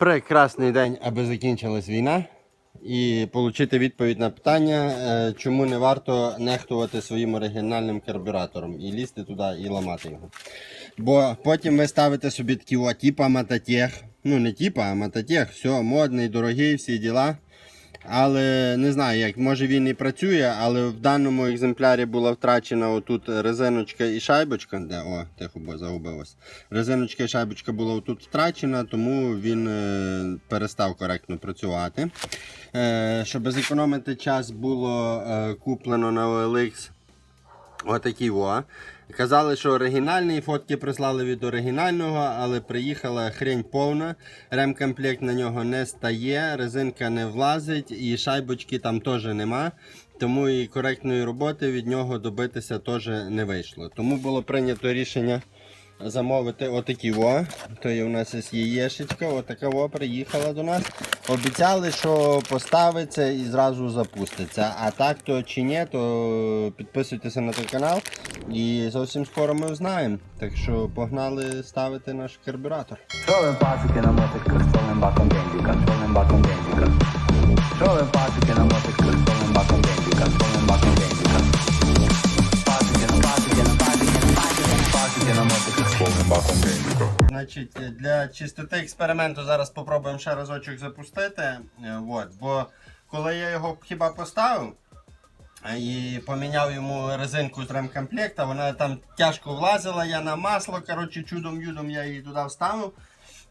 Прекрасний день, аби закінчилась війна, і отримати відповідь на питання, е, чому не варто нехтувати своїм оригінальним карбюратором і лізти туди і ламати його. Бо потім ви ставите собі такі о, типа Мататех. Ну не типа, а Мататех, все, модний, дорогий, всі діла. Але не знаю, як може він і працює, але в даному екземплярі була втрачена отут резиночка і шайбочка. Де о, тихо, загубилось. Резиночка і шайбочка була отут втрачена, тому він е, перестав коректно працювати. Е, щоб зекономити час, було е, куплено на OLX Отакі во. Казали, що оригінальний, фотки прислали від оригінального, але приїхала хрень повна. Ремкомплект на нього не стає, резинка не влазить і шайбочки там теж нема. Тому і коректної роботи від нього добитися теж не вийшло. Тому було прийнято рішення замовити отакі во. То є у нас є яєшечка, отака во приїхала до нас. Обіцяли, що поставиться і зразу запуститься. А так то чи ні, то підписуйтеся на той канал і зовсім скоро ми узнаємо. Так що погнали ставити наш карбюратор. Шовен пасики на мотик з баком бензика, з баком бензика. Шовен пасики на мотик з баком бензика, з баком бензика. Пасики на пасики на пасики на пасики на пасики на мотик з баком бензика. Значить, для чистоти експерименту зараз спробуємо ще разочок запустити. Е, От, бо коли я його хіба поставив і поміняв йому резинку з ремкомплекта, вона там тяжко влазила, я на масло, коротше, чудом-юдом я її туди вставив,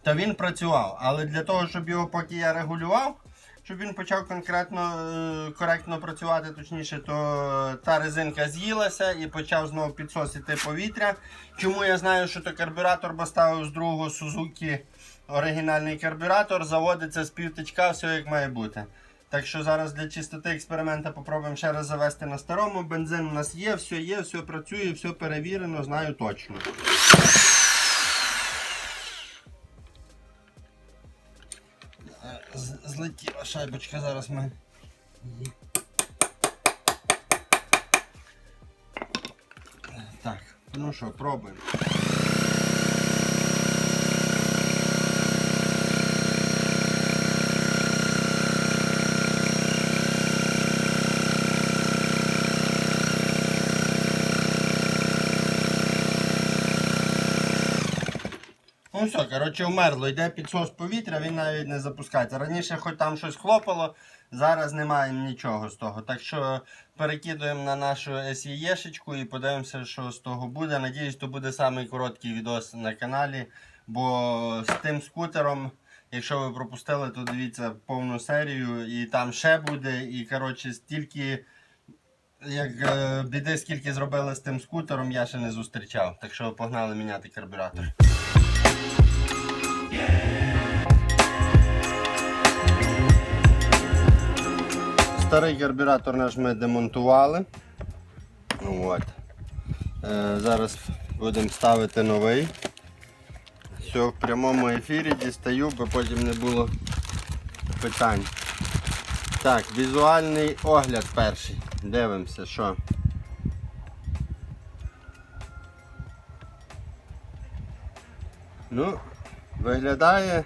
то він працював. Але для того, щоб його поки я регулював, щоб він почав конкретно е, коректно працювати, точніше, то та резинка з'їлася і почав знову підсосити повітря. Чому я знаю, що то карбюратор, бо ставив з другого Suzuki оригінальний карбюратор, заводиться з півтичка, все як має бути. Так що зараз для чистоти експеримента попробуємо ще раз завести на старому. Бензин у нас є, все є, все працює, все перевірено, знаю точно. Злетіла шайбочка, зараз ми. Так, ну що, пробуємо. Ну все, коротше, вмерло, йде підсос повітря, він навіть не запускається. Раніше хоч там щось хлопало, зараз немає нічого з того. Так що перекидуємо на нашу SEE-шечку і подивимося, що з того буде. Надіюсь, то буде самий короткий відос на каналі. Бо з тим скутером, якщо ви пропустили, то дивіться повну серію і там ще буде. І коротше, стільки. Як е, біди, скільки зробили з тим скутером, я ще не зустрічав. Так що погнали міняти карбюратор. Старий карбюратор наш ми демонтували. От. Е, зараз будемо ставити новий. Все в прямому ефірі дістаю, бо потім не було питань. Так, візуальний огляд перший. Дивимося, що. Ну, виглядає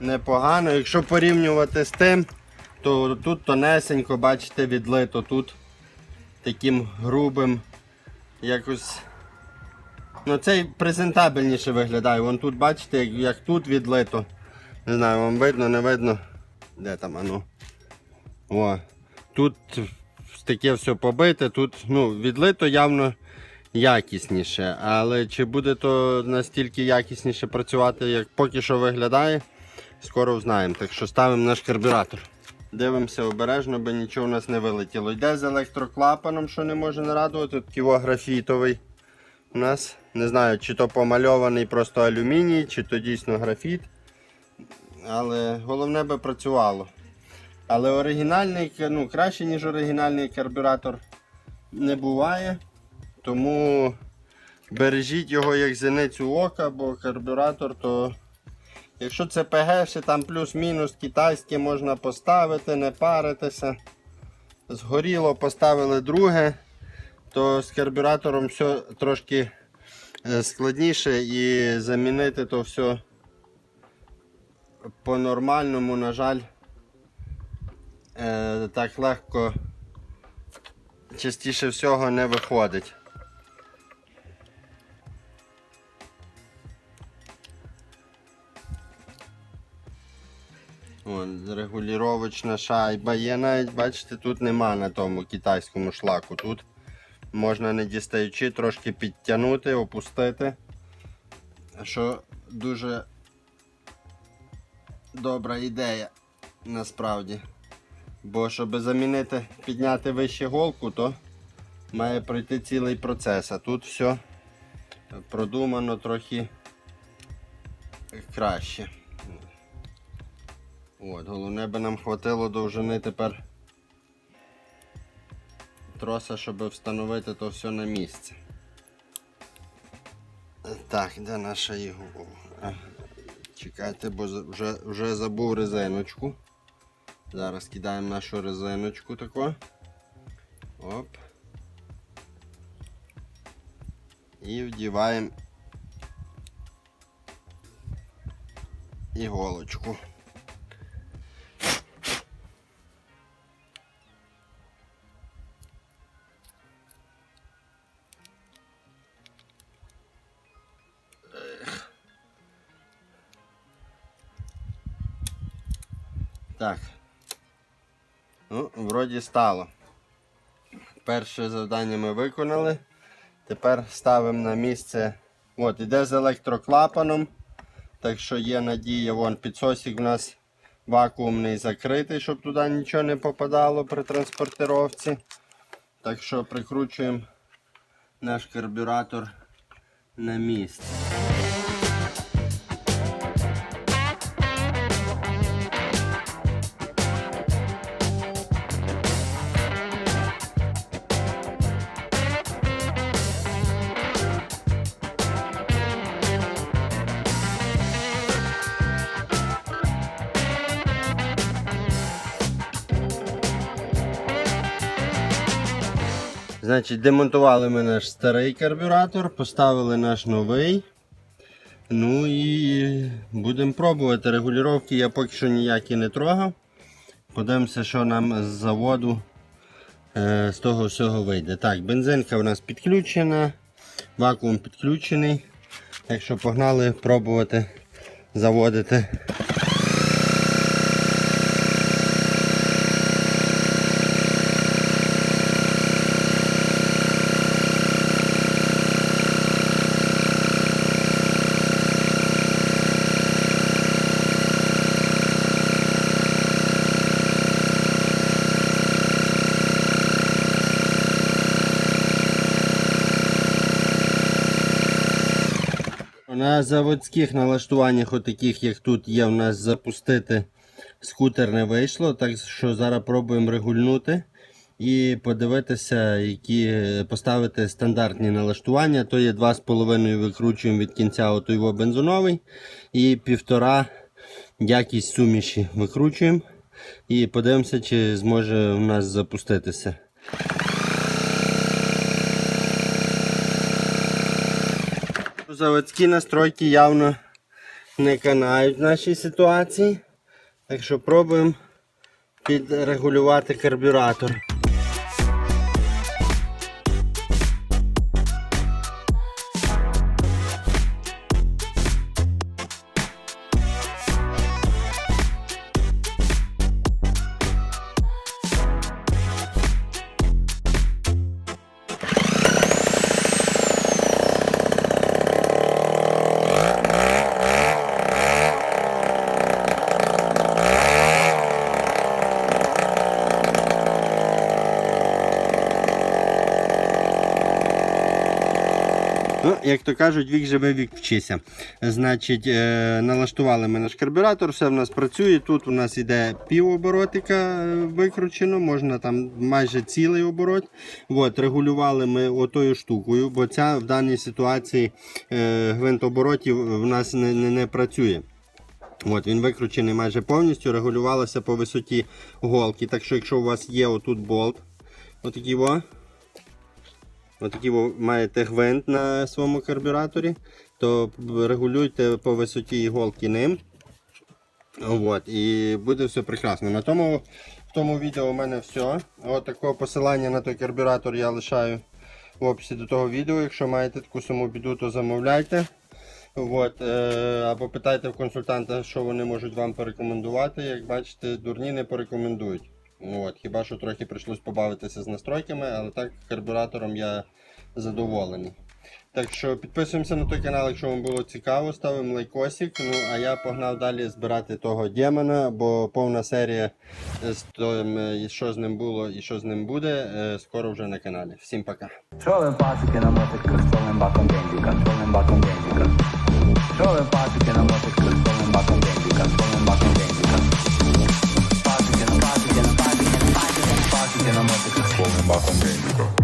непогано. Якщо порівнювати з тим, то тут тонесенько, бачите, відлито тут таким грубим якось. Ну цей презентабельніше виглядає. Вон тут бачите, як, як тут відлито. Не знаю, вам видно, не видно. Де там ану? О. Тут таке все побите, тут ну, відлито явно якісніше. Але чи буде то настільки якісніше працювати, як поки що виглядає, скоро знаємо. Так що ставимо наш карбюратор. Дивимося обережно, бо нічого у нас не вилетіло. Йде з електроклапаном, що не може не радувати. Тут його графітовий. У нас не знаю, чи то помальований просто алюміній, чи то дійсно графіт. Але головне би працювало. Але оригінальний, ну, краще, ніж оригінальний карбюратор не буває. Тому бережіть його як зеницю ока, бо карбюратор то. Якщо це ПГ, ще там плюс-мінус китайське можна поставити, не паритися. Згоріло, поставили друге, то з карбюратором все трошки е, складніше і замінити то все по-нормальному, на жаль, е, так легко частіше всього не виходить. Вон, регулювачна шайба є навіть, бачите, тут нема на тому китайському шлаку. Тут можна не дістаючи, трошки підтягнути, опустити. Що дуже добра ідея насправді. Бо щоб замінити, підняти вище голку, то має пройти цілий процес. А тут все продумано трохи краще. От, головне би нам хватило довжини тепер троса, щоб встановити то все на місце. Так, де наша його? Чекайте, бо вже, вже забув резиночку. Зараз кидаємо нашу резиночку таку. Оп. І вдіваємо іголочку. Так. Ну, вроді стало. Перше завдання ми виконали. Тепер ставимо на місце. От, іде з електроклапаном. Так що є надія, вон підсосик у нас вакуумний закритий, щоб туди нічого не попадало при транспортировці. Так що прикручуємо наш карбюратор на місце. Значить, демонтували ми наш старий карбюратор, поставили наш новий. Ну і будемо пробувати. Регулювання я поки що ніякі не трогав. Подивимося, що нам з заводу е, з того всього вийде. Так, бензинка у нас підключена, вакуум підключений. Так що погнали пробувати заводити. На заводських налаштуваннях, отаких, як тут є, у нас запустити скутер не вийшло. Так що зараз пробуємо регульнути і подивитися, які поставити стандартні налаштування. То є 2,5 викручуємо від кінця отой його бензоновий і півтора якість суміші викручуємо. І подивимося, чи зможе у нас запуститися. Заводські настройки явно не канають в нашій ситуації. Так що пробуємо підрегулювати карбюратор. Ну, як то кажуть, вік живе, вік вчися. Значить, е, налаштували ми наш карбюратор, все в нас працює. Тут у нас іде півоборотика е, викручено, можна там майже цілий оборот. От, регулювали ми отою штукою, бо ця в даній ситуації е, гвинт оборотів в нас не, не, не працює. От, він викручений майже повністю, регулювалося по висоті голки. Так що, якщо у вас є отут болт, отакий во, отакий во маєте гвинт на своєму карбюраторі, то регулюйте по висоті іголки ним. От, і буде все прекрасно. На тому, в тому відео у мене все. От такого посилання на той карбюратор я лишаю в описі до того відео. Якщо маєте таку саму біду, то замовляйте. От, е, або питайте в консультанта, що вони можуть вам порекомендувати. Як бачите, дурні не порекомендують. От, хіба що трохи прийшлось побавитися з настройками, але так карбюратором я задоволений. Так що підписуємося на той канал, якщо вам було цікаво, ставимо лайкосик. Ну а я погнав далі збирати того демона, бо повна серія з тим, е, що з ним було і що з ним буде, е, скоро вже на каналі. Всім пока. Ви пасики на мотиках з баком з повним баком? Що ви пасики на мотиках з баком з повним баком бензика? bakom mig.